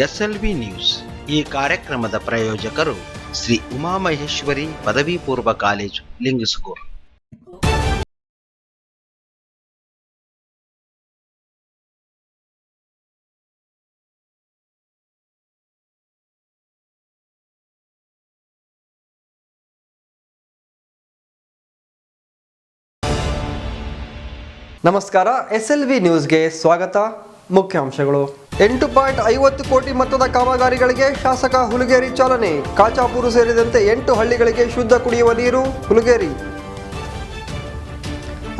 SLV news. ಈ ಕಾರ್ಯಕ್ರಮದ ಪ್ರಾಯೋಜಕರು ಶ್ರೀ ಉಮಾಮಹೇಶ್ವರಿ ಪದವಿ ಪೂರ್ವ ಕಾಲೇಜು ಲಿಂಗಸುಗೂರು ನಮಸ್ಕಾರ ಎಸ್ ಎಲ್ ವಿ ನ್ಯೂಸ್ಗೆ ಸ್ವಾಗತ. ಮುಖ್ಯಾಂಶಗಳು. ಎಂಟು ಪಾಯಿಂಟ್ ಐವತ್ತು ಕೋಟಿ ಮೊತ್ತದ ಕಾಮಗಾರಿಗಳಿಗೆ ಶಾಸಕ ಹುಲಗೇರಿ ಚಾಲನೆ. ಕಾಚಾಪುರು ಸೇರಿದಂತೆ ಎಂಟು ಹಳ್ಳಿಗಳಿಗೆ ಶುದ್ಧ ಕುಡಿಯುವ ನೀರು, ಹುಲಗೇರಿ.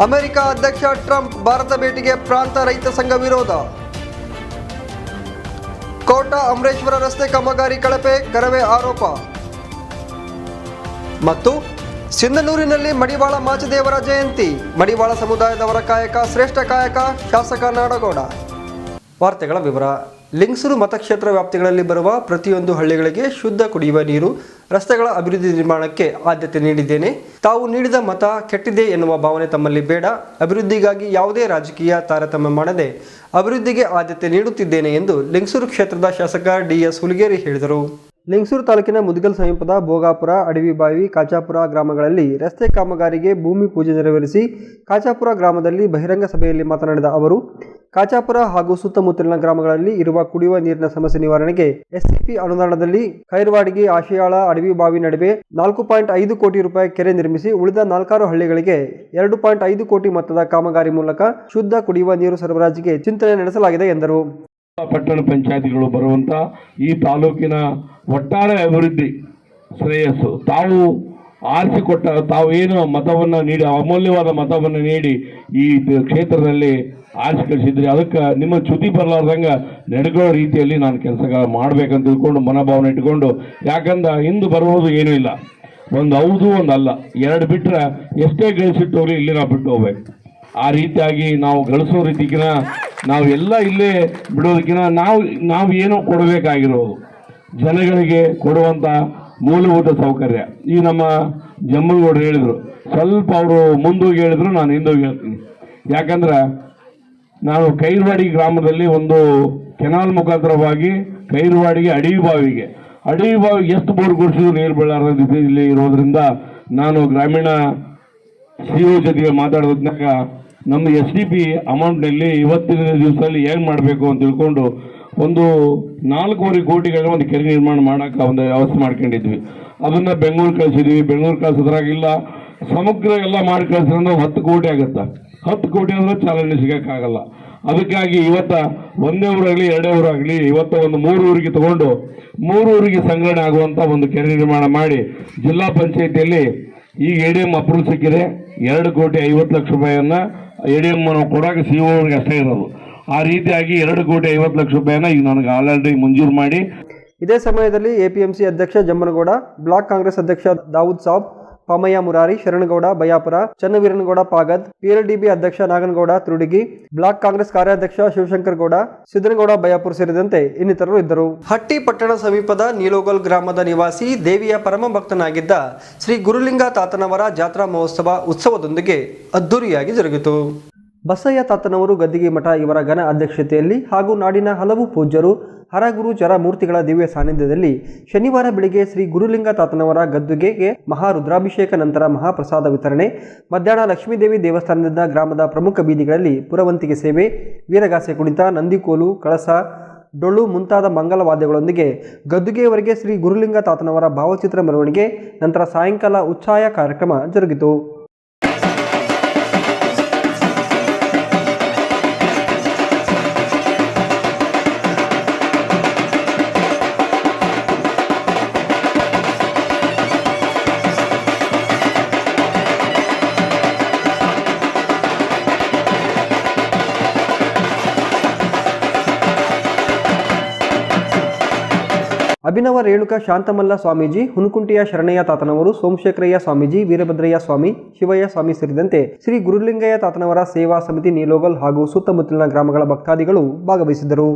ಅಮೆರಿಕ ಅಧ್ಯಕ್ಷ ಟ್ರಂಪ್ ಭಾರತ ಭೇಟಿಗೆ ಪ್ರಾಂತ ರೈತ ಸಂಘ ವಿರೋಧ. ಕೋಟ ಅಮರೇಶ್ವರ ರಸ್ತೆ ಕಾಮಗಾರಿ ಕಳಪೆ, ಕರವೇ ಆರೋಪ. ಮತ್ತು ಸಿಂಧನೂರಿನಲ್ಲಿ ಮಡಿವಾಳ ಮಾಚದೇವರ ಜಯಂತಿ. ಮಡಿವಾಳ ಸಮುದಾಯದವರ ಕಾಯಕ, ಶ್ರೇಷ್ಠ ಕಾಯಕ, ಶಾಸಕ ನಾಡಗೌಡ. ವಾರ್ತೆಗಳ ವಿವರ. ಲಿಂಗಸೂರು ಮತಕ್ಷೇತ್ರ ವ್ಯಾಪ್ತಿಗಳಲ್ಲಿ ಬರುವ ಪ್ರತಿಯೊಂದು ಹಳ್ಳಿಗಳಿಗೆ ಶುದ್ಧ ಕುಡಿಯುವ ನೀರು, ರಸ್ತೆಗಳ ಅಭಿವೃದ್ಧಿ ನಿರ್ಮಾಣಕ್ಕೆ ಆದ್ಯತೆ ನೀಡಿದ್ದೇನೆ. ತಾವು ನೀಡಿದ ಮತ ಕೆಟ್ಟಿದೆ ಎನ್ನುವ ಭಾವನೆ ತಮ್ಮಲ್ಲಿ ಬೇಡ. ಅಭಿವೃದ್ಧಿಗಾಗಿ ಯಾವುದೇ ರಾಜಕೀಯ ತಾರತಮ್ಯ ಮಾಡದೆ ಅಭಿವೃದ್ಧಿಗೆ ಆದ್ಯತೆ ನೀಡುತ್ತಿದ್ದೇನೆ ಎಂದು ಲಿಂಗ್ಸೂರು ಕ್ಷೇತ್ರದ ಶಾಸಕ ಡಿಎಸ್ ಹುಲಿಗೇರಿ ಹೇಳಿದರು. ಲಿಂಗಸೂರು ತಾಲೂಕಿನ ಮುದಗಲ್ ಸಮೀಪದ ಭೋಗಾಪುರ, ಅಡವಿಬಾವಿ, ಕಾಚಾಪುರ ಗ್ರಾಮಗಳಲ್ಲಿ ರಸ್ತೆ ಕಾಮಗಾರಿಗೆ ಭೂಮಿ ಪೂಜೆ ನೆರವೇರಿಸಿ ಕಾಚಾಪುರ ಗ್ರಾಮದಲ್ಲಿ ಬಹಿರಂಗ ಸಭೆಯಲ್ಲಿ ಮಾತನಾಡಿದ ಅವರು, ಕಾಚಾಪುರ ಹಾಗೂ ಸುತ್ತಮುತ್ತಲಿನ ಗ್ರಾಮಗಳಲ್ಲಿ ಇರುವ ಕುಡಿಯುವ ನೀರಿನ ಸಮಸ್ಯೆ ನಿವಾರಣೆಗೆ ಎಸ್ಸಿಪಿ ಅನುದಾನದಲ್ಲಿ ಖೈರ್ವಾಡಿಗೆ ಆಶಿಯಾಳ ಅಡವಿಬಾವಿ ನಡುವೆ ನಾಲ್ಕು ಪಾಯಿಂಟ್ ಐದು ಕೋಟಿ ರೂಪಾಯಿ ಕೆರೆ ನಿರ್ಮಿಸಿ ಉಳಿದ ನಾಲ್ಕಾರು ಹಳ್ಳಿಗಳಿಗೆ ಎರಡು ಪಾಯಿಂಟ್ ಐದು ಕೋಟಿ ಮೊತ್ತದ ಕಾಮಗಾರಿ ಮೂಲಕ ಶುದ್ಧ ಕುಡಿಯುವ ನೀರು ಸರಬರಾಜಿಗೆ ಚಿಂತನೆ ನಡೆಸಲಾಗಿದೆ ಎಂದರು. ಪಟ್ಟಣ ಪಂಚಾಯತಿಗಳು ಬರುವಂತ ಈ ತಾಲೂಕಿನ ಒಟ್ಟಾರೆ ಅಭಿವೃದ್ಧಿ ಶ್ರೇಯಸ್ಸು. ತಾವು ಆರಿಸಿಕೊಟ್ಟ, ತಾವು ಏನು ಮತವನ್ನು ನೀಡಿ, ಅಮೂಲ್ಯವಾದ ಮತವನ್ನು ನೀಡಿ ಈ ಕ್ಷೇತ್ರದಲ್ಲಿ ಆರಿಸಿಕಳಿಸಿದ್ರಿ ಅದಕ್ಕೆ ನಿಮ್ಮ ಚ್ಯುತಿ ಬರಲಾರ್ದಂಗೆ ನಡೆಗೋ ರೀತಿಯಲ್ಲಿ ನಾನು ಕೆಲಸ ಮಾಡಬೇಕಂತ ತಿಳ್ಕೊಂಡು ಮನೋಭಾವನೆ ಇಟ್ಕೊಂಡು ಯಾಕಂದ್ರೆ ಹಿಂದೆ ಬರುವುದು ಏನೂ ಇಲ್ಲ. ಒಂದು ಹೌದು, ಒಂದು ಅಲ್ಲ. ಎರಡು ಬಿಟ್ರೆ ಎಷ್ಟೇ ಗಳಿಸಿಟ್ಟು ಹೋಗಲಿ ಇಲ್ಲಿ ನಾವು ಬಿಟ್ಟು ಹೋಗ್ಬೇಕು. ಆ ರೀತಿಯಾಗಿ ನಾವು ಗಳಿಸೋ ರೀತಿಗಿನ ನಾವು ಎಲ್ಲ ಇಲ್ಲೇ ಬಿಡೋದಕ್ಕಿಂತ ನಾವು ನಾವು ಏನೋ ಕೊಡಬೇಕಾಗಿರೋದು. ಜನಗಳಿಗೆ ಕೊಡುವಂಥ ಮೂಲಭೂತ ಸೌಕರ್ಯ. ಈ ನಮ್ಮ ಜಮ್ಮನಗೌಡರು ಹೇಳಿದರು. ಸ್ವಲ್ಪ ಅವರು ಮುಂದೋಗಿ ಹೇಳಿದ್ರು, ನಾನು ಹಿಂದೋಗಿ ಹೇಳ್ತೀನಿ. ಯಾಕಂದ್ರೆ ನಾನು ಕೈರ್ವಾಡಿ ಗ್ರಾಮದಲ್ಲಿ ಒಂದು ಕೆನಾಲ್ ಮುಖಾಂತರವಾಗಿ ಕೈರ್ವಾಡಿಗೆ ಅಡವಿ ಬಾವಿಗೆ. ಅಡವಿ ಬಾವಿಗೆ ಎಷ್ಟು ಬೋರ್ ಕೊಡಿಸಿದ್ರು ನೀರು ಬೀಳಾರದ ಇಲ್ಲಿ ಇರೋದ್ರಿಂದ ನಾನು ಗ್ರಾಮೀಣ ಸಿ ಒ ಜೊತೆಗೆ ಮಾತಾಡೋದ್ನಾಗ ನಮ್ಮ ಎಸ್ ಡಿ ಪಿ ಅಮೌಂಟ್ನಲ್ಲಿ ಇವತ್ತಿನ ದಿವಸದಲ್ಲಿ ಏನು ಮಾಡಬೇಕು ಅಂತ ತಿಳ್ಕೊಂಡು ಒಂದು ನಾಲ್ಕೂವರೆ ಕೋಟಿಗಳ ಒಂದು ಕೆರೆ ನಿರ್ಮಾಣ ಮಾಡೋಕೆ ಒಂದು ವ್ಯವಸ್ಥೆ ಮಾಡ್ಕೊಂಡಿದ್ವಿ. ಅದನ್ನು ಬೆಂಗಳೂರು ಕಳಿಸಿದ್ವಿ. ಬೆಂಗಳೂರು ಕಳಿಸೋದ್ರಾಗಿಲ್ಲ. ಸಮಗ್ರ ಎಲ್ಲ ಮಾಡಿ ಕಳ್ಸೋದ್ರೆ ಹತ್ತು ಕೋಟಿ ಆಗುತ್ತೆ. ಹತ್ತು ಕೋಟಿ ಅಂದ್ರೆ ಚಾಲನೆ ಸಿಗೋಕ್ಕಾಗಲ್ಲ. ಅದಕ್ಕಾಗಿ ಇವತ್ತ ಒಂದೇ ಊರಾಗಲಿ ಎರಡೇ ಊರಾಗಲಿ ಇವತ್ತು ಒಂದು ಮೂರು ಊರಿಗೆ ತಗೊಂಡು ಮೂರು ಊರಿಗೆ ಸಂಗ್ರಹಣೆ ಆಗುವಂಥ ಒಂದು ಕೆರೆ ನಿರ್ಮಾಣ ಮಾಡಿ ಜಿಲ್ಲಾ ಪಂಚಾಯಿತಿಯಲ್ಲಿ ಈಗ ಎ ಡಿ ಎಂ ಅಪ್ರೂವ್ ಸಿಕ್ಕಿದೆ. ಎರಡು ಕೋಟಿ ಐವತ್ತು ಲಕ್ಷ ರೂಪಾಯಿಯನ್ನ ಎ ಡಿ ಎಂ ಕೊಡೋಕೆ ಸಿ ಒಗೆ ಅಷ್ಟೇ ಇರೋದು. ಆ ರೀತಿಯಾಗಿ ಎರಡು ಕೋಟಿ ಐವತ್ತು ಲಕ್ಷ ರೂಪಾಯಿನ ಈಗ ನನಗೆ ಆಲ್ರೆಡಿ ಮಂಜೂರು ಮಾಡಿ. ಇದೇ ಸಮಯದಲ್ಲಿ ಎಪಿಎಂಸಿ ಅಧ್ಯಕ್ಷ ಜಮ್ಮನಗೌಡ, ಬ್ಲಾಕ್ ಕಾಂಗ್ರೆಸ್ ಅಧ್ಯಕ್ಷ ದಾವೂದ್ ಸಾಬ್ ಪಾಮಯ್ಯ ಮುರಾರಿ, ಶರಣಗೌಡ, ಬಯಾಪುರ, ಚನ್ನವೀರನಗೌಡ, ಪಾಗದ್ ಪಿಎಲ್ಡಿಬಿ ಅಧ್ಯಕ್ಷ ನಾಗನಗೌಡ, ತುರುಡಿಗಿ, ಬ್ಲಾಕ್ ಕಾಂಗ್ರೆಸ್ ಕಾರ್ಯಾಧ್ಯಕ್ಷ ಶಿವಶಂಕರ್ ಗೌಡ, ಸಿದ್ದನಗೌಡ, ಬಯಾಪುರ ಸೇರಿದಂತೆ ಇನ್ನಿತರರು ಇದ್ದರು. ಹಟ್ಟಿ ಪಟ್ಟಣ ಸಮೀಪದ ನೀಲೋಗಲ್ ಗ್ರಾಮದ ನಿವಾಸಿ ದೇವಿಯ ಪರಮ ಭಕ್ತನಾಗಿದ್ದ ಶ್ರೀ ಗುರುಲಿಂಗ ತಾತನವರ ಜಾತ್ರಾ ಮಹೋತ್ಸವ ಉತ್ಸವದೊಂದಿಗೆ ಅದ್ದೂರಿಯಾಗಿ ಜರುಗಿತು. ಬಸಯ್ಯ ತಾತನವರು ಗದ್ದಿಗೆ ಮಠ ಇವರ ಘನ ಅಧ್ಯಕ್ಷತೆಯಲ್ಲಿ ಹಾಗೂ ನಾಡಿನ ಹಲವು ಪೂಜ್ಯರು, ಹರಗುರು ಚರ ಮೂರ್ತಿಗಳ ದಿವ್ಯ ಸಾನ್ನಿಧ್ಯದಲ್ಲಿ ಶನಿವಾರ ಬೆಳಿಗ್ಗೆ ಶ್ರೀ ಗುರುಲಿಂಗ ತಾತನವರ ಗದ್ದುಗೆಗೆ ಮಹಾರುದ್ರಾಭಿಷೇಕ ನಂತರ ಮಹಾಪ್ರಸಾದ ವಿತರಣೆ, ಮಧ್ಯಾಹ್ನ ಲಕ್ಷ್ಮೀದೇವಿ ದೇವಸ್ಥಾನದಿಂದ ಗ್ರಾಮದ ಪ್ರಮುಖ ಬೀದಿಗಳಲ್ಲಿ ಪುರವಂತಿಗೆ ಸೇವೆ, ವೀರಗಾಸೆ ಕುಣಿತ, ನಂದಿಕೋಲು, ಕಳಸ, ಡೊಳ್ಳು ಮುಂತಾದ ಮಂಗಲವಾದ್ಯಗಳೊಂದಿಗೆ ಗದ್ದುಗೆಯವರೆಗೆ ಶ್ರೀ ಗುರುಲಿಂಗ ತಾತನವರ ಭಾವಚಿತ್ರ ಮೆರವಣಿಗೆ, ನಂತರ ಸಾಯಂಕಾಲ ಉಚ್ಛಾಯ ಕಾರ್ಯಕ್ರಮ ಜರುಗಿತು. ಅಭಿನವ ರೇಣುಕ ಶಾಂತಮಲ್ಲ ಸ್ವಾಮೀಜಿ ಹುನಕುಂಟಿಯ ಶರಣಯ್ಯ ತಾತನವರು, ಸೋಮಶೇಖರಯ್ಯ ಸ್ವಾಮೀಜಿ, ವೀರಭದ್ರಯ್ಯ ಸ್ವಾಮಿ, ಶಿವಯ್ಯ ಸ್ವಾಮಿ ಸೇರಿದಂತೆ ಶ್ರೀ ಗುರುಲಿಂಗಯ್ಯ ತಾತನವರ ಸೇವಾ ಸಮಿತಿ ನೀಲೋಗಲ್ ಹಾಗೂ ಸುತ್ತಮುತ್ತಲಿನ ಗ್ರಾಮಗಳ ಭಕ್ತಾದಿಗಳು ಭಾಗವಹಿಸಿದರು.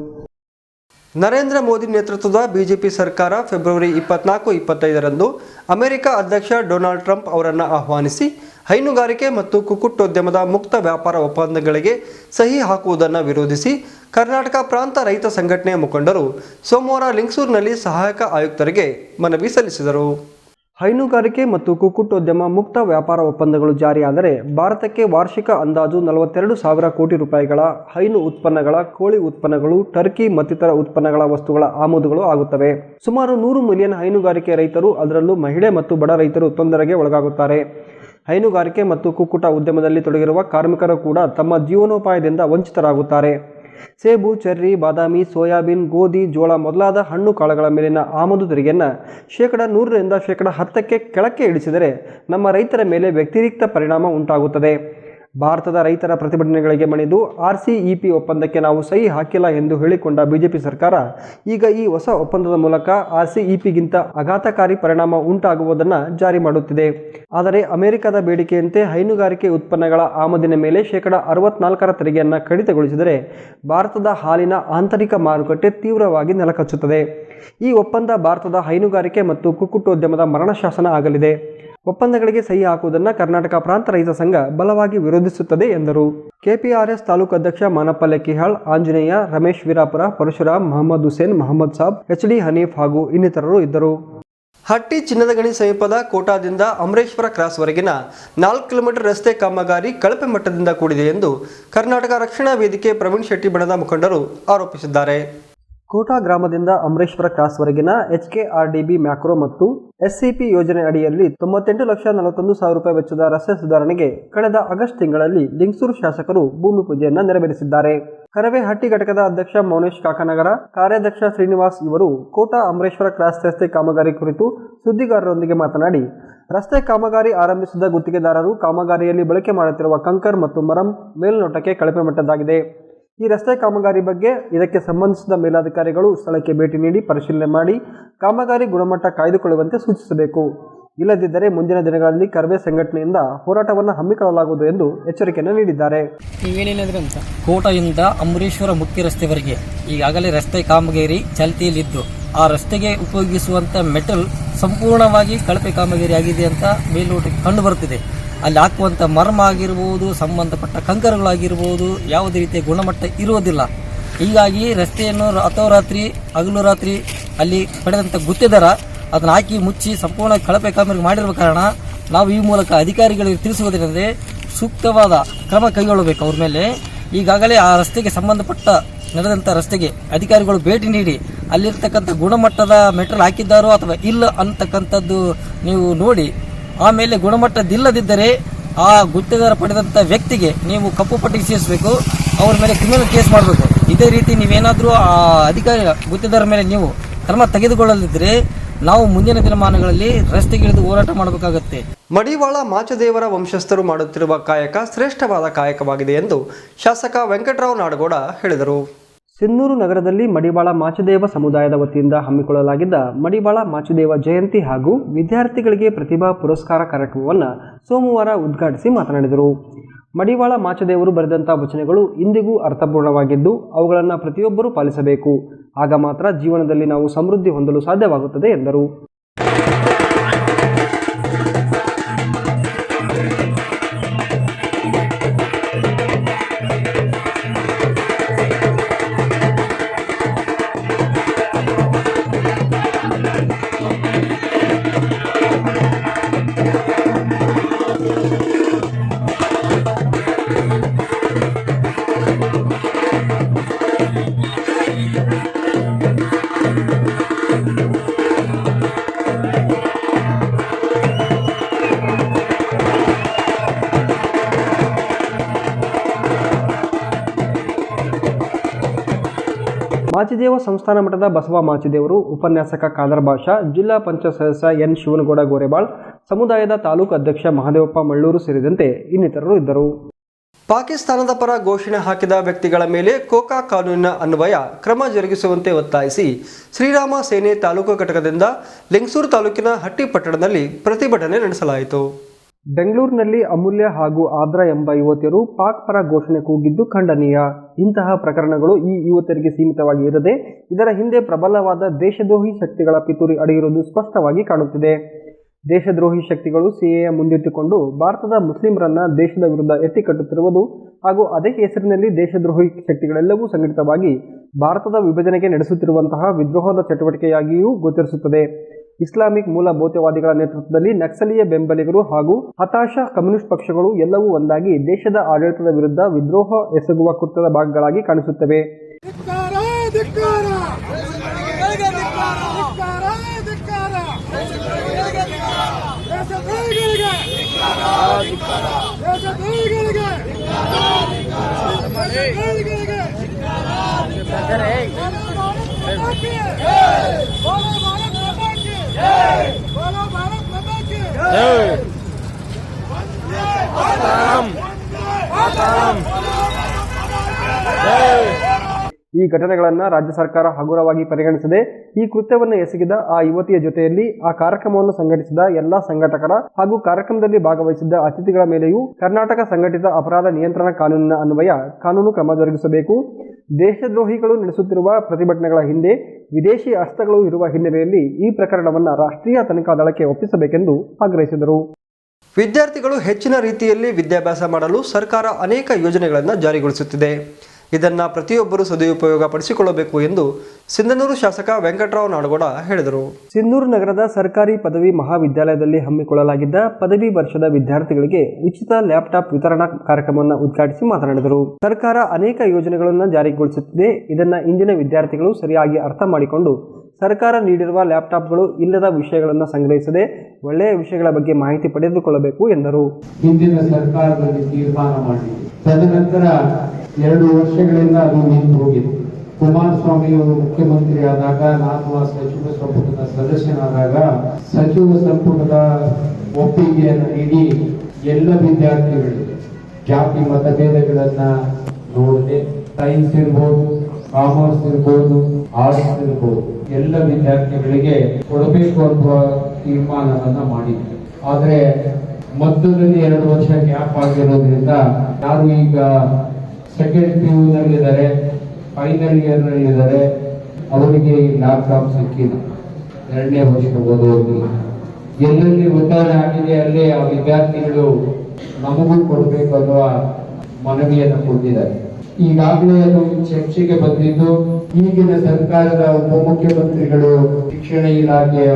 ನರೇಂದ್ರ ಮೋದಿ ನೇತೃತ್ವದ ಬಿಜೆಪಿ ಸರ್ಕಾರ ಫೆಬ್ರವರಿ ಇಪ್ಪತ್ನಾಲ್ಕು, ಇಪ್ಪತ್ತೈದರಂದು ಅಮೆರಿಕ ಅಧ್ಯಕ್ಷ ಡೊನಾಲ್ಡ್ ಟ್ರಂಪ್ ಅವರನ್ನು ಆಹ್ವಾನಿಸಿ, ಹೈನುಗಾರಿಕೆ ಮತ್ತು ಕುಕುಟೋದ್ಯಮದ ಮುಕ್ತ ವ್ಯಾಪಾರ ಒಪ್ಪಂದಗಳಿಗೆ ಸಹಿ ಹಾಕುವುದನ್ನು ವಿರೋಧಿಸಿ ಕರ್ನಾಟಕ ಪ್ರಾಂತ ರೈತ ಸಂಘಟನೆಯ ಮುಖಂಡರು ಸೋಮವಾರ ಲಿಂಗಸೂರಿನಲ್ಲಿ ಸಹಾಯಕ ಆಯುಕ್ತರಿಗೆ ಮನವಿ ಸಲ್ಲಿಸಿದರು. ಹೈನುಗಾರಿಕೆ ಮತ್ತು ಕುಕ್ಕುಟೋದ್ಯಮ ಮುಕ್ತ ವ್ಯಾಪಾರ ಒಪ್ಪಂದಗಳು ಜಾರಿಯಾದರೆ ಭಾರತಕ್ಕೆ ವಾರ್ಷಿಕ ಅಂದಾಜು ನಲವತ್ತೆರಡು ಸಾವಿರ ಕೋಟಿ ರೂಪಾಯಿಗಳ ಹೈನು ಉತ್ಪನ್ನಗಳ, ಕೋಳಿ ಉತ್ಪನ್ನಗಳು, ಟರ್ಕಿ ಮತ್ತಿತರ ಉತ್ಪನ್ನಗಳ ವಸ್ತುಗಳ ಆಮದುಗಳು ಆಗುತ್ತವೆ. ಸುಮಾರು ನೂರು ಮಿಲಿಯನ್ ಹೈನುಗಾರಿಕೆ ರೈತರು ಅದರಲ್ಲೂ ಮಹಿಳೆ ಮತ್ತು ಬಡ ರೈತರು ತೊಂದರೆಗೆ ಒಳಗಾಗುತ್ತಾರೆ. ಹೈನುಗಾರಿಕೆ ಮತ್ತು ಕುಕ್ಕುಟ ಉದ್ಯಮದಲ್ಲಿ ತೊಡಗಿರುವ ಕಾರ್ಮಿಕರು ಕೂಡ ತಮ್ಮ ಜೀವನೋಪಾಯದಿಂದ ವಂಚಿತರಾಗುತ್ತಾರೆ. ಸೇಬು, ಚೆರ್ರಿ, ಬಾದಾಮಿ, ಸೋಯಾಬೀನ್, ಗೋಧಿ, ಜೋಳ ಮೊದಲಾದ ಹಣ್ಣು ಕಾಳುಗಳ ಮೇಲಿನ ಆಮದು ತೆರಿಗೆಯನ್ನು ಶೇಕಡ ನೂರರಿಂದ ಶೇಕಡ ಹತ್ತಕ್ಕೆ ಕೆಳಕ್ಕೆ ಇಳಿಸಿದರೆ ನಮ್ಮ ರೈತರ ಮೇಲೆ ವ್ಯತಿರಿಕ್ತ ಪರಿಣಾಮ ಉಂಟಾಗುತ್ತದೆ. ಭಾರತದ ರೈತರ ಪ್ರತಿಭಟನೆಗಳಿಗೆ ಮಣಿದು ಆರ್ ಸಿ ಒಪ್ಪಂದಕ್ಕೆ ನಾವು ಸಹಿ ಹಾಕಿಲ್ಲ ಎಂದು ಹೇಳಿಕೊಂಡ ಬಿಜೆಪಿ ಸರ್ಕಾರ, ಈಗ ಈ ಹೊಸ ಒಪ್ಪಂದದ ಮೂಲಕ ಆರ್ ಸಿ ಇ ಪಿಗಿಂತ ಆಘಾತಕಾರಿ ಪರಿಣಾಮ ಉಂಟಾಗುವುದನ್ನು ಜಾರಿ ಮಾಡುತ್ತಿದೆ. ಆದರೆ ಅಮೆರಿಕದ ಬೇಡಿಕೆಯಂತೆ ಹೈನುಗಾರಿಕೆ ಉತ್ಪನ್ನಗಳ ಆಮದಿನ ಮೇಲೆ ಶೇಕಡ ಅರವತ್ನಾಲ್ಕರ ತೆರಿಗೆಯನ್ನು ಕಡಿತಗೊಳಿಸಿದರೆ ಭಾರತದ ಹಾಲಿನ ಆಂತರಿಕ ಮಾರುಕಟ್ಟೆ ತೀವ್ರವಾಗಿ ನೆಲಕಚ್ಚುತ್ತದೆ. ಈ ಒಪ್ಪಂದ ಭಾರತದ ಹೈನುಗಾರಿಕೆ ಮತ್ತು ಕುಕ್ಕುಟೋದ್ಯಮದ ಮರಣಶಾಸನ ಆಗಲಿದೆ. ಒಪ್ಪಂದಗಳಿಗೆ ಸಹಿ ಹಾಕುವುದನ್ನು ಕರ್ನಾಟಕ ಪ್ರಾಂತ ರೈತ ಸಂಘ ಬಲವಾಗಿ ವಿರೋಧಿಸುತ್ತದೆ ಎಂದರು. ಕೆಪಿಆರ್ಎಸ್ ತಾಲೂಕು ಅಧ್ಯಕ್ಷ ಮಾನಪ್ಪ ಲೆಕ್ಕಿಹಾಳ್, ಆಂಜನೇಯ ರಮೇಶ್ ವೀರಾಪುರ, ಪರಶುರಾಮ್, ಮೊಹಮ್ಮದ್ ಹುಸೇನ್, ಮೊಹಮ್ಮದ್ ಸಾಬ್, ಎಚ್ ಡಿ ಹನೀಫ್ ಹಾಗೂ ಇನ್ನಿತರರು ಇದ್ದರು. ಹಟ್ಟಿ ಚಿನ್ನದ ಗಣಿ ಸಮೀಪದ ಕೋಟಾದಿಂದ ಅಮರೇಶ್ವರ ಕ್ರಾಸ್ವರೆಗಿನ ನಾಲ್ಕು ಕಿಲೋಮೀಟರ್ ರಸ್ತೆ ಕಾಮಗಾರಿ ಕಳಪೆ ಮಟ್ಟದಿಂದ ಕೂಡಿದೆ ಎಂದು ಕರ್ನಾಟಕ ರಕ್ಷಣಾ ವೇದಿಕೆ ಪ್ರವೀಣ್ ಶೆಟ್ಟಿ ಬಣದ ಮುಖಂಡರು ಆರೋಪಿಸಿದ್ದಾರೆ. ಕೋಟಾ ಗ್ರಾಮದಿಂದ Amareshwara ಕ್ರಾಸ್ವರೆಗಿನ H K R D B macro ಮತ್ತು ಎಸ್ಸಿಪಿ ಯೋಜನೆ ಅಡಿಯಲ್ಲಿ ತೊಂಬತ್ತೆಂಟು ಲಕ್ಷ ನಲವತ್ತೊಂದು ಸಾವಿರ ರೂಪಾಯಿ ವೆಚ್ಚದ ರಸ್ತೆ ಸುಧಾರಣೆಗೆ ಕಳೆದ ಆಗಸ್ಟ್ ತಿಂಗಳಲ್ಲಿ ಲಿಂಗ್ಸೂರು ಶಾಸಕರು ಭೂಮಿ ಪೂಜೆಯನ್ನು ನೆರವೇರಿಸಿದ್ದಾರೆ. ಕರವೇ ಹಟ್ಟಿ ಘಟಕದ ಅಧ್ಯಕ್ಷ ಮೌನೇಶ್ ಕಾಕನಗರ, ಕಾರ್ಯಾಧ್ಯಕ್ಷ ಶ್ರೀನಿವಾಸ್ ಇವರು ಕೋಟಾ ಅಮರೇಶ್ವರ ಕ್ರಾಸ್ ರಸ್ತೆ ಕಾಮಗಾರಿ ಕುರಿತು ಸುದ್ದಿಗಾರರೊಂದಿಗೆ ಮಾತನಾಡಿ, ರಸ್ತೆ ಕಾಮಗಾರಿ ಆರಂಭಿಸಿದ ಗುತ್ತಿಗೆದಾರರು ಕಾಮಗಾರಿಯಲ್ಲಿ ಬಳಕೆ ಮಾಡುತ್ತಿರುವ ಕಂಕರ್ ಮತ್ತು ಮರಂ ಮೇಲ್ನೋಟಕ್ಕೆ ಕಳಪೆ ಮಟ್ಟದ್ದಾಗಿದೆ ಈ ರಸ್ತೆ ಕಾಮಗಾರಿ ಬಗ್ಗೆ ಇದಕ್ಕೆ ಸಂಬಂಧಿಸಿದ ಮೇಲಾಧಿಕಾರಿಗಳು ಸ್ಥಳಕ್ಕೆ ಭೇಟಿ ನೀಡಿ ಪರಿಶೀಲನೆ ಮಾಡಿ ಕಾಮಗಾರಿ ಗುಣಮಟ್ಟ ಕಾಯ್ದುಕೊಳ್ಳುವಂತೆ ಸೂಚಿಸಬೇಕು. ಇಲ್ಲದಿದ್ದರೆ ಮುಂದಿನ ದಿನಗಳಲ್ಲಿ ಕರ್ವೆ ಸಂಘಟನೆಯಿಂದ ಹೋರಾಟವನ್ನು ಹಮ್ಮಿಕೊಳ್ಳಲಾಗುವುದು ಎಂದು ಎಚ್ಚರಿಕೆಯನ್ನು ನೀಡಿದ್ದಾರೆ. ನೀವೇನೇನಿದ್ರೆ ಅಂತ ಕೋಟೆಯಿಂದ ಅಂಬರೀಶ್ವರ ಮುಖ್ಯ ರಸ್ತೆವರೆಗೆ ಈಗಾಗಲೇ ರಸ್ತೆ ಕಾಮಗಾರಿ ಚಾಲ್ತಿಯಲ್ಲಿದ್ದು, ಆ ರಸ್ತೆಗೆ ಉಪಯೋಗಿಸುವಂತ ಮೆಟಲ್ ಸಂಪೂರ್ಣವಾಗಿ ಕಳಪೆ ಕಾಮಗಾರಿ ಆಗಿದೆ ಅಂತ ಮೇಲ್ನೋಟಕ್ಕೆ ಕಂಡು ಬರುತ್ತಿದೆ ಅಲ್ಲಿ ಹಾಕುವಂಥ ಮರ್ಮ ಆಗಿರ್ಬೋದು, ಸಂಬಂಧಪಟ್ಟ ಕಂಕರಗಳಾಗಿರ್ಬೋದು, ಯಾವುದೇ ರೀತಿಯ ಗುಣಮಟ್ಟ ಇರುವುದಿಲ್ಲ. ಹೀಗಾಗಿ ರಸ್ತೆಯನ್ನು ರಾತ್ರಿ ಹಗಲು ರಾತ್ರಿ ಅಲ್ಲಿ ಪಡೆದಂಥ ಗುತ್ತಿದಾರ ಅದನ್ನು ಹಾಕಿ ಮುಚ್ಚಿ ಸಂಪೂರ್ಣ ಕಳಪೆ ಕಾಮಗಾರಿ ಮಾಡಿರುವ ಕಾರಣ ನಾವು ಈ ಮೂಲಕ ಅಧಿಕಾರಿಗಳಿಗೆ ತಿಳಿಸುವುದೇನೆಂದರೆ ಸೂಕ್ತವಾದ ಕ್ರಮ ಕೈಗೊಳ್ಳಬೇಕು ಅವ್ರ ಮೇಲೆ. ಈಗಾಗಲೇ ಆ ರಸ್ತೆಗೆ ಸಂಬಂಧಪಟ್ಟ ನಡೆದಂಥ ರಸ್ತೆಗೆ ಅಧಿಕಾರಿಗಳು ಭೇಟಿ ನೀಡಿ ಅಲ್ಲಿರ್ತಕ್ಕಂಥ ಗುಣಮಟ್ಟದ ಮೆಟಲ್ ಹಾಕಿದ್ದಾರೋ ಅಥವಾ ಇಲ್ಲ ಅಂತಕ್ಕಂಥದ್ದು ನೀವು ನೋಡಿ ಆಮೇಲೆ ಗುಣಮಟ್ಟದಿಲ್ಲದಿದ್ದರೆ ಆ ಗುತ್ತಿಗೆದಾರ ಪಡೆದಂಥ ವ್ಯಕ್ತಿಗೆ ನೀವು ಕಪ್ಪು ಪಟ್ಟಿಗೆ ಸೇರಿಸಬೇಕು, ಅವ್ರ ಮೇಲೆ ಕ್ರಿಮಿನಲ್ ಕೇಸ್ ಮಾಡಬೇಕು. ಇದೇ ರೀತಿ ನೀವೇನಾದರೂ ಆ ಅಧಿಕಾರಿ ಗುತ್ತಿದಾರ ಮೇಲೆ ನೀವು ಕ್ರಮ ತೆಗೆದುಕೊಳ್ಳದಿದ್ದರೆ ನಾವು ಮುಂದಿನ ದಿನಮಾನಗಳಲ್ಲಿ ರಸ್ತೆಗಿಳಿದು ಹೋರಾಟ ಮಾಡಬೇಕಾಗುತ್ತೆ. ಮಡಿವಾಳ ಮಾಚದೇವರ ವಂಶಸ್ಥರು ಮಾಡುತ್ತಿರುವ ಕಾಯಕ ಶ್ರೇಷ್ಠವಾದ ಕಾಯಕವಾಗಿದೆ ಎಂದು ಶಾಸಕ ವೆಂಕಟರಾವ್ ನಾಡಗೌಡ ಹೇಳಿದರು. ಸಿನ್ನೂರು ನಗರದಲ್ಲಿ ಮಡಿವಾಳ ಮಾಚದೇವ ಸಮುದಾಯದ ವತಿಯಿಂದ ಹಮ್ಮಿಕೊಳ್ಳಲಾಗಿದ್ದ ಮಡಿವಾಳ ಮಾಚುದೇವ ಜಯಂತಿ ಹಾಗೂ ವಿದ್ಯಾರ್ಥಿಗಳಿಗೆ ಪ್ರತಿಭಾ ಪುರಸ್ಕಾರ ಕಾರ್ಯಕ್ರಮವನ್ನು ಸೋಮವಾರ ಉದ್ಘಾಟಿಸಿ ಮಾತನಾಡಿದರು. ಮಡಿವಾಳ ಮಾಚದೇವರು ಬರೆದಂಥ ವಚನಗಳು ಇಂದಿಗೂ ಅರ್ಥಪೂರ್ಣವಾಗಿದ್ದು ಅವುಗಳನ್ನು ಪ್ರತಿಯೊಬ್ಬರೂ ಪಾಲಿಸಬೇಕು. ಆಗ ಮಾತ್ರ ಜೀವನದಲ್ಲಿ ನಾವು ಸಮೃದ್ಧಿ ಹೊಂದಲು ಸಾಧ್ಯವಾಗುತ್ತದೆ ಎಂದರು. ಮಾಚಿದೇವ ಸಂಸ್ಥಾನ ಮಠದ ಬಸವ ಮಾಚಿದೇವರು, ಉಪನ್ಯಾಸಕ ಖಾದರ್ ಭಾಷಾ, ಜಿಲ್ಲಾ ಪಂಚಾಯತ್ ಸದಸ್ಯ ಎನ್ ಶಿವನಗೌಡ ಗೋರೆಬಾಳ್, ಸಮುದಾಯದ ತಾಲೂಕು ಅಧ್ಯಕ್ಷ ಮಹಾದೇವಪ್ಪ ಮಳ್ಳೂರು ಸೇರಿದಂತೆ ಇನ್ನಿತರರು ಇದ್ದರು. ಪಾಕಿಸ್ತಾನದ ಪರ ಘೋಷಣೆ ಹಾಕಿದ ವ್ಯಕ್ತಿಗಳ ಮೇಲೆ ಕೋಕಾ ಕಾನೂನಿನ ಅನ್ವಯ ಕ್ರಮ ಜರುಗಿಸುವಂತೆ ಒತ್ತಾಯಿಸಿ ಶ್ರೀರಾಮ ಸೇನೆ ತಾಲೂಕು ಘಟಕದಿಂದ ಲಿಂಗಸೂರು ತಾಲೂಕಿನ ಹಟ್ಟಿಪಟ್ಟಣದಲ್ಲಿ ಪ್ರತಿಭಟನೆ ನಡೆಸಲಾಯಿತು. ಬೆಂಗಳೂರಿನಲ್ಲಿ ಅಮೂಲ್ಯ ಹಾಗೂ ಆದ್ರಾ ಎಂಬ ಯುವತಿಯರು ಪಾಕ್ ಪರ ಘೋಷಣೆ ಕೂಗಿದ್ದು ಖಂಡನೀಯ. ಇಂತಹ ಪ್ರಕರಣಗಳು ಈ ಯುವತಿಯರಿಗೆ ಸೀಮಿತವಾಗಿ ಇರದೆ, ಇದರ ಹಿಂದೆ ಪ್ರಬಲವಾದ ದೇಶದ್ರೋಹಿ ಶಕ್ತಿಗಳ ಪಿತೂರಿ ಅಡಗಿರುವುದು ಸ್ಪಷ್ಟವಾಗಿ ಕಾಣುತ್ತಿದೆ. ದೇಶದ್ರೋಹಿ ಶಕ್ತಿಗಳು ಸಿಎಎ ಮುಂದಿಟ್ಟುಕೊಂಡು ಭಾರತದ ಮುಸ್ಲಿಮರನ್ನ ದೇಶದ ವಿರುದ್ಧ ಎತ್ತಿಕಟ್ಟುತ್ತಿರುವುದು ಹಾಗೂ ಅದೇ ಹೆಸರಿನಲ್ಲಿ ದೇಶದ್ರೋಹಿ ಶಕ್ತಿಗಳೆಲ್ಲವೂ ಸಂಘಟಿತವಾಗಿ ಭಾರತದ ವಿಭಜನೆಗೆ ನಡೆಸುತ್ತಿರುವಂತಹ ವಿದ್ರೋಹದ ಚಟುವಟಿಕೆಯಾಗಿಯೂ ಗೋಚರಿಸುತ್ತದೆ. ಇಸ್ಲಾಮಿಕ್ ಮೂಲಭೂತವಾದಿಗಳ ನೇತೃತ್ವದಲ್ಲಿ ನಕ್ಸಲೀಯ ಬೆಂಬಲಿಗರು ಹಾಗೂ ಹತಾಶ ಕಮ್ಯುನಿಸ್ಟ್ ಪಕ್ಷಗಳು ಎಲ್ಲವೂ ಒಂದಾಗಿ ದೇಶದ ಆಡಳಿತದ ವಿರುದ್ಧ ವಿದ್ರೋಹ ಎಸಗುವ ಕೃತ್ಯದ ಭಾಗಗಳಾಗಿ ಕಾಣಿಸುತ್ತವೆ. ಈ ಘಟನೆಗಳನ್ನು ರಾಜ್ಯ ಸರ್ಕಾರ ಹಗುರವಾಗಿ ಪರಿಗಣಿಸದೆ ಈ ಕೃತ್ಯವನ್ನು ಎಸಗಿದ ಆ ಯುವತಿಯ ಜೊತೆಯಲ್ಲಿ ಆ ಕಾರ್ಯಕ್ರಮವನ್ನು ಸಂಘಟಿಸಿದ ಎಲ್ಲಾ ಸಂಘಟಕರ ಹಾಗೂ ಕಾರ್ಯಕ್ರಮದಲ್ಲಿ ಭಾಗವಹಿಸಿದ್ದ ಅತಿಥಿಗಳ ಮೇಲೆಯೂ ಕರ್ನಾಟಕ ಸಂಘಟಿತ ಅಪರಾಧ ನಿಯಂತ್ರಣ ಕಾನೂನಿನ ಅನ್ವಯ ಕಾನೂನು ಕ್ರಮ ಜರುಗಿಸಬೇಕು. ದೇಶದ್ರೋಹಿಗಳು ನಡೆಸುತ್ತಿರುವ ಪ್ರತಿಭಟನೆಗಳ ಹಿಂದೆ ವಿದೇಶಿ ಅಸ್ತ್ರಗಳು ಇರುವ ಹಿನ್ನೆಲೆಯಲ್ಲಿ ಈ ಪ್ರಕರಣವನ್ನು ರಾಷ್ಟ್ರೀಯ ತನಿಖಾ ದಳಕ್ಕೆ ಒಪ್ಪಿಸಬೇಕೆಂದು ಆಗ್ರಹಿಸಿದರು. ವಿದ್ಯಾರ್ಥಿಗಳು ಹೆಚ್ಚಿನ ರೀತಿಯಲ್ಲಿ ವಿದ್ಯಾಭ್ಯಾಸ ಮಾಡಲು ಸರ್ಕಾರ ಅನೇಕ ಯೋಜನೆಗಳನ್ನು ಜಾರಿಗೊಳಿಸುತ್ತಿದೆ. ಇದನ್ನು ಪ್ರತಿಯೊಬ್ಬರು ಸದುಪಯೋಗ ಪಡಿಸಿಕೊಳ್ಳಬೇಕು ಎಂದು ಸಿಂಧನೂರು ಶಾಸಕ ವೆಂಕಟರಾವ್ ನಾಡಗೌಡ ಹೇಳಿದರು. ಸಿಂಧೂರು ನಗರದ ಸರ್ಕಾರಿ ಪದವಿ ಮಹಾವಿದ್ಯಾಲಯದಲ್ಲಿ ಹಮ್ಮಿಕೊಳ್ಳಲಾಗಿದ್ದ ಪದವಿ ವರ್ಷದ ವಿದ್ಯಾರ್ಥಿಗಳಿಗೆ ಉಚಿತ ಲ್ಯಾಪ್ಟಾಪ್ ವಿತರಣಾ ಕಾರ್ಯಕ್ರಮವನ್ನು ಉದ್ಘಾಟಿಸಿ ಮಾತನಾಡಿದರು. ಸರ್ಕಾರ ಅನೇಕ ಯೋಜನೆಗಳನ್ನು ಜಾರಿಗೊಳಿಸುತ್ತಿದೆ. ಇದನ್ನು ಇಂದಿನ ವಿದ್ಯಾರ್ಥಿಗಳು ಸರಿಯಾಗಿ ಅರ್ಥ ಮಾಡಿಕೊಂಡು ಸರ್ಕಾರ ನೀಡಿರುವ ಲ್ಯಾಪ್ಟಾಪ್ಗಳು ಇಲ್ಲದ ವಿಷಯಗಳನ್ನು ಸಂಗ್ರಹಿಸದೆ ಒಳ್ಳೆಯ ವಿಷಯಗಳ ಬಗ್ಗೆ ಮಾಹಿತಿ ಪಡೆದುಕೊಳ್ಳಬೇಕು ಎಂದರು. ಹಿಂದಿನ ಸರ್ಕಾರದಲ್ಲಿ ತೀರ್ಮಾನ ಮಾಡಿ ತದನಂತರ ಎರಡು ವರ್ಷಗಳಿಂದ ಅದು ನಿಂತು ಹೋಗಿದೆ. ಕುಮಾರಸ್ವಾಮಿಯವರು ಮುಖ್ಯಮಂತ್ರಿ ಆದಾಗ ನಾನು ಸಚಿವ ಸಂಪುಟದ ಸದಸ್ಯನಾದಾಗ ಸಚಿವ ಸಂಪುಟದ ಒಪ್ಪಿಗೆಯನ್ನು ನೀಡಿ ಎಲ್ಲ ವಿದ್ಯಾರ್ಥಿಗಳಿಗೆ ಜಾತಿ ಮತಭೇದಗಳನ್ನ ನೋಡದೆ, ಸೈನ್ಸ್ ಇರ್ಬೋದು, ಕಾಮರ್ಸ್ ಇರ್ಬೋದು, ಆರ್ಟ್ಸ್ ಇರ್ಬೋದು ಎಲ್ಲ ವಿದ್ಯಾರ್ಥಿಗಳಿಗೆ ಕೊಡಬೇಕು ಅನ್ನುವ ತೀರ್ಮಾನವನ್ನ ಮಾಡಿದ್ವಿ. ಆದ್ರೆ ಮಧ್ಯದಲ್ಲಿ ಎರಡು ವರ್ಷ ಗ್ಯಾಪ್ ಆಗಿರೋದ್ರಿಂದ ಯಾರು ಈಗ ಸೆಕೆಂಡ್ ಪಿ ಯು ನಲ್ಲಿದ್ದಾರೆ ಫೈನಲ್ ಇಯರ್ ನಲ್ಲಿದ್ದಾರೆ, ಅವರಿಗೆ ಲ್ಯಾಪ್ಟಾಪ್ ಸಿಕ್ಕಿಲ್ಲ. ಎರಡನೇ ವರ್ಷ ಓದೋರಿಗೆ. ಎಲ್ಲೆಲ್ಲಿ ಒತ್ತಾಯ ಆಗಿದೆ, ಅಲ್ಲಿ ಆ ವಿದ್ಯಾರ್ಥಿಗಳು ನಮಗೂ ಕೊಡಬೇಕು ಅನ್ನುವ ಮನವಿಯನ್ನು ಕೊಟ್ಟಿದ್ದಾರೆ. ಈಗಾಗಲೇ ಅದು ಚರ್ಚೆಗೆ ಬಂದಿದ್ದು ಈಗಿನ ಸರ್ಕಾರದ ಉಪಮುಖ್ಯಮಂತ್ರಿಗಳು ಶಿಕ್ಷಣ ಇಲಾಖೆಯ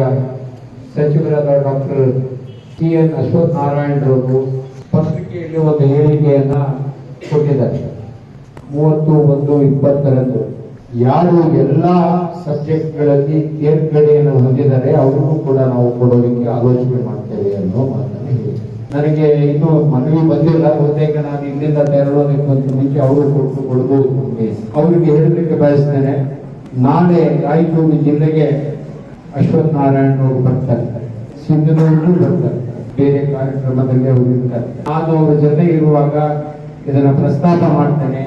ಸಚಿವರಾದ ಡಾಕ್ಟರ್ ಸಿ ಎನ್ ಅಶ್ವಥ್ ನಾರಾಯಣರವರು ಪತ್ರಿಕೆಯಲ್ಲಿ ಒಂದು ಹೇಳಿಕೆಯನ್ನ ಕೊಟ್ಟಿದ್ದಾರೆ. ಮೂವತ್ತು ಒಂದು ಇಪ್ಪತ್ತರಂದು. ಯಾರು ಎಲ್ಲಾ ಸಬ್ಜೆಕ್ಟ್ಗಳಲ್ಲಿ ತೇರ್ಗಡೆಯನ್ನು ಹೊಂದಿದ್ದಾರೆ, ಅವರಿಗೂ ಕೂಡ ನಾವು ಕೊಡೋದಕ್ಕೆ ಆಲೋಚನೆ ಮಾಡ್ತೇವೆ ಅನ್ನೋ ಹೇಳಿ ನನಗೆ ಇನ್ನೂ ಮನವಿ ಬಂದಿಲ್ಲ. ಬಹುತೇಕ ನಾನು ಇಲ್ಲಿಂದ ತೆರಳೋದಕ್ಕಿಂತ ಮುಂಚೆ ಅವರು ಕೊಟ್ಟು ಕೊಡಬಹುದು. ಅವರಿಗೆ ಹೇಳಲಿಕ್ಕೆ ಬಯಸ್ತೇನೆ. ನಾಳೆ ರಾಯಚೂರು ಜಿಲ್ಲೆಗೆ ಅಶ್ವಥ್ ನಾರಾಯಣ್ ಅವರು ಬರ್ತಾರೆ. ಸಿಂಧನೂರು ಬರ್ತಾರೆ. ಬೇರೆ ಕಾರ್ಯಕ್ರಮದಲ್ಲಿ ಅವರು ಇರ್ತಾರೆ. ನಾನು ಅವರ ಜೊತೆ ಇರುವಾಗ ಇದನ್ನ ಪ್ರಸ್ತಾಪ ಮಾಡ್ತೇನೆ.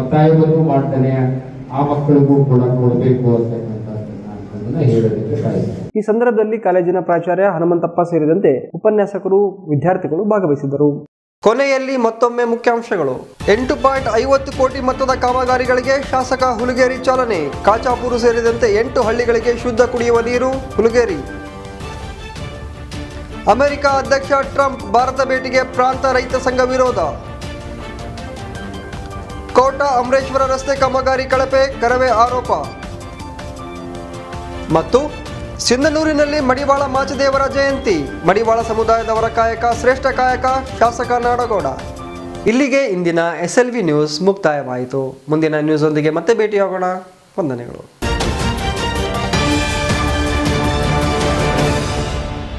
ಒತ್ತಾಯವನ್ನು ಮಾಡ್ತೇನೆ. ಆ ಮಕ್ಕಳಿಗೂ ಕೂಡ ಕೊಡಬೇಕು ಅಂತಕ್ಕಂಥದ್ದನ್ನ ಹೇಳೋದಕ್ಕೆ ಬಯಸ್ತೇನೆ. ಈ ಸಂದರ್ಭದಲ್ಲಿ ಕಾಲೇಜಿನ ಪ್ರಾಚಾರ್ಯ ಹನುಮಂತಪ್ಪ ಸೇರಿದಂತೆ ಉಪನ್ಯಾಸಕರು, ವಿದ್ಯಾರ್ಥಿಗಳು ಭಾಗವಹಿಸಿದರು ಕೊನೆಯಲ್ಲಿ ಮತ್ತೊಮ್ಮೆ ಮುಖ್ಯಾಂಶಗಳು. ಎಂಟು ಪಾಯಿಂಟ್ ಐವತ್ತು ಕೋಟಿ ಮೊತ್ತದ ಕಾಮಗಾರಿಗಳಿಗೆ ಶಾಸಕ ಹುಲಗೇರಿ ಚಾಲನೆ. ಕಾಚಾಪುರು ಸೇರಿದಂತೆ ಎಂಟು ಹಳ್ಳಿಗಳಿಗೆ ಶುದ್ಧ ಕುಡಿಯುವ ನೀರು, ಹುಲಗೇರಿ. ಅಮೆರಿಕ ಅಧ್ಯಕ್ಷ ಟ್ರಂಪ್ ಭಾರತ ಭೇಟಿಗೆ ಪ್ರಾಂತ ರೈತ ಸಂಘ ವಿರೋಧ. ಕೋಟ ಅಮರೇಶ್ವರ ರಸ್ತೆ ಕಾಮಗಾರಿ ಕಳಪೆ, ಕರವೇ ಆರೋಪ. ಮತ್ತು ಸಿಂಧನೂರಿನಲ್ಲಿ ಮಡಿವಾಳ ಮಾಚದೇವರ ಜಯಂತಿ. ಮಡಿವಾಳ ಸಮುದಾಯದವರ ಕಾಯಕ, ಶ್ರೇಷ್ಠ ಕಾಯಕ, ಶಾಸಕ ನಾಡಗೌಡ. ಇಲ್ಲಿಗೆ ಇಂದಿನ ಎಸ್ ಎಲ್ ವಿ ನ್ಯೂಸ್ ಮುಕ್ತಾಯವಾಯಿತು. ಮುಂದಿನ ನ್ಯೂಸ್ ಒಂದಿಗೆ ಮತ್ತೆ ಭೇಟಿಯಾಗೋಣ. ವಂದನೆಗಳು.